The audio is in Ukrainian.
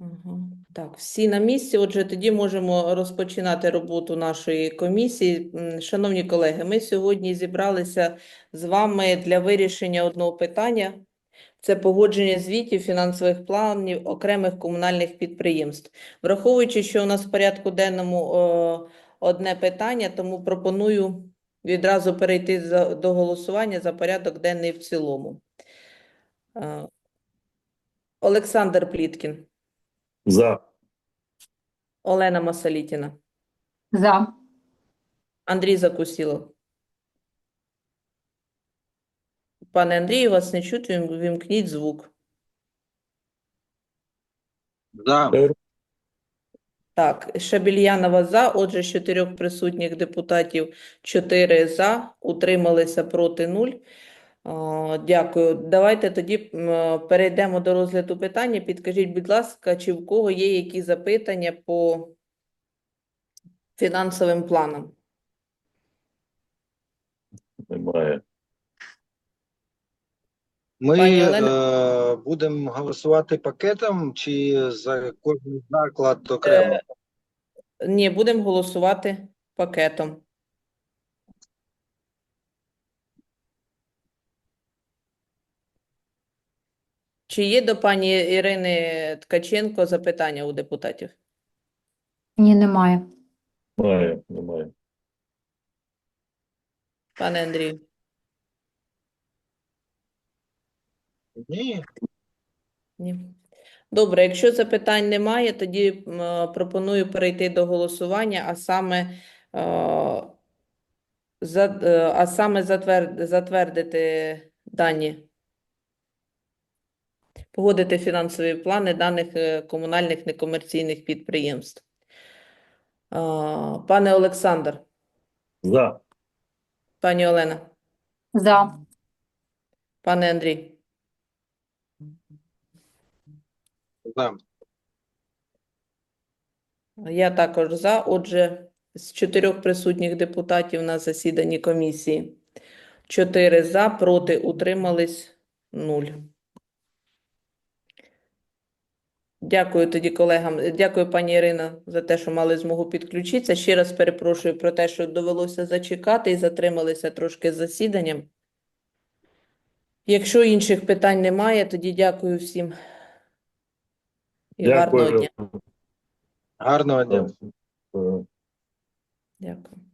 Ага. Так, всі на місці. Отже, тоді можемо розпочинати роботу нашої комісії. Шановні колеги, ми сьогодні зібралися з вами для вирішення одного питання. Це погодження звітів фінансових планів окремих комунальних підприємств. Враховуючи, що у нас в порядку денному е, одне питання, тому пропоную відразу перейти за- до голосування за порядок денний в цілому. Е, Олександр Пліткін. За. Олена Масалітіна, За. Андрій Закусілов. Пане Андрію, вас не чути, вім- вімкніть звук. За. Так, Шабільянова за. Отже, з чотирьох присутніх депутатів чотири за, утрималися проти нуль. Дякую. Давайте тоді е, перейдемо до розгляду питання. Підкажіть, будь ласка, чи в кого є які запитання по фінансовим планам? Немає. Ми Пані Олена? е, будемо голосувати пакетом чи за кожен заклад окремо? Е, Ні, будемо голосувати пакетом. Чи є до пані Ірини Ткаченко запитання у депутатів? Ні, немає. Немає. Немає. Пане Андрію? Ні. Ні. Добре, якщо запитань немає, тоді е, пропоную перейти до голосування, а саме, е, за, е, а саме затвер, затвердити дані, погодити фінансові плани даних е, комунальних некомерційних підприємств. Пане Олександр, За. пані Олена, За. пане Андрій, За. Я також за. Отже, з чотирьох присутніх депутатів на засіданні комісії. Чотири за, проти, утримались нуль. Дякую тоді колегам. Дякую, пані Ірина, за те, що мали змогу підключитися. Ще раз перепрошую про те, що довелося зачекати і затрималися трошки з засіданням. Якщо інших питань немає, тоді дякую всім. І гарного дня. Гарного дня. Е, Дякую.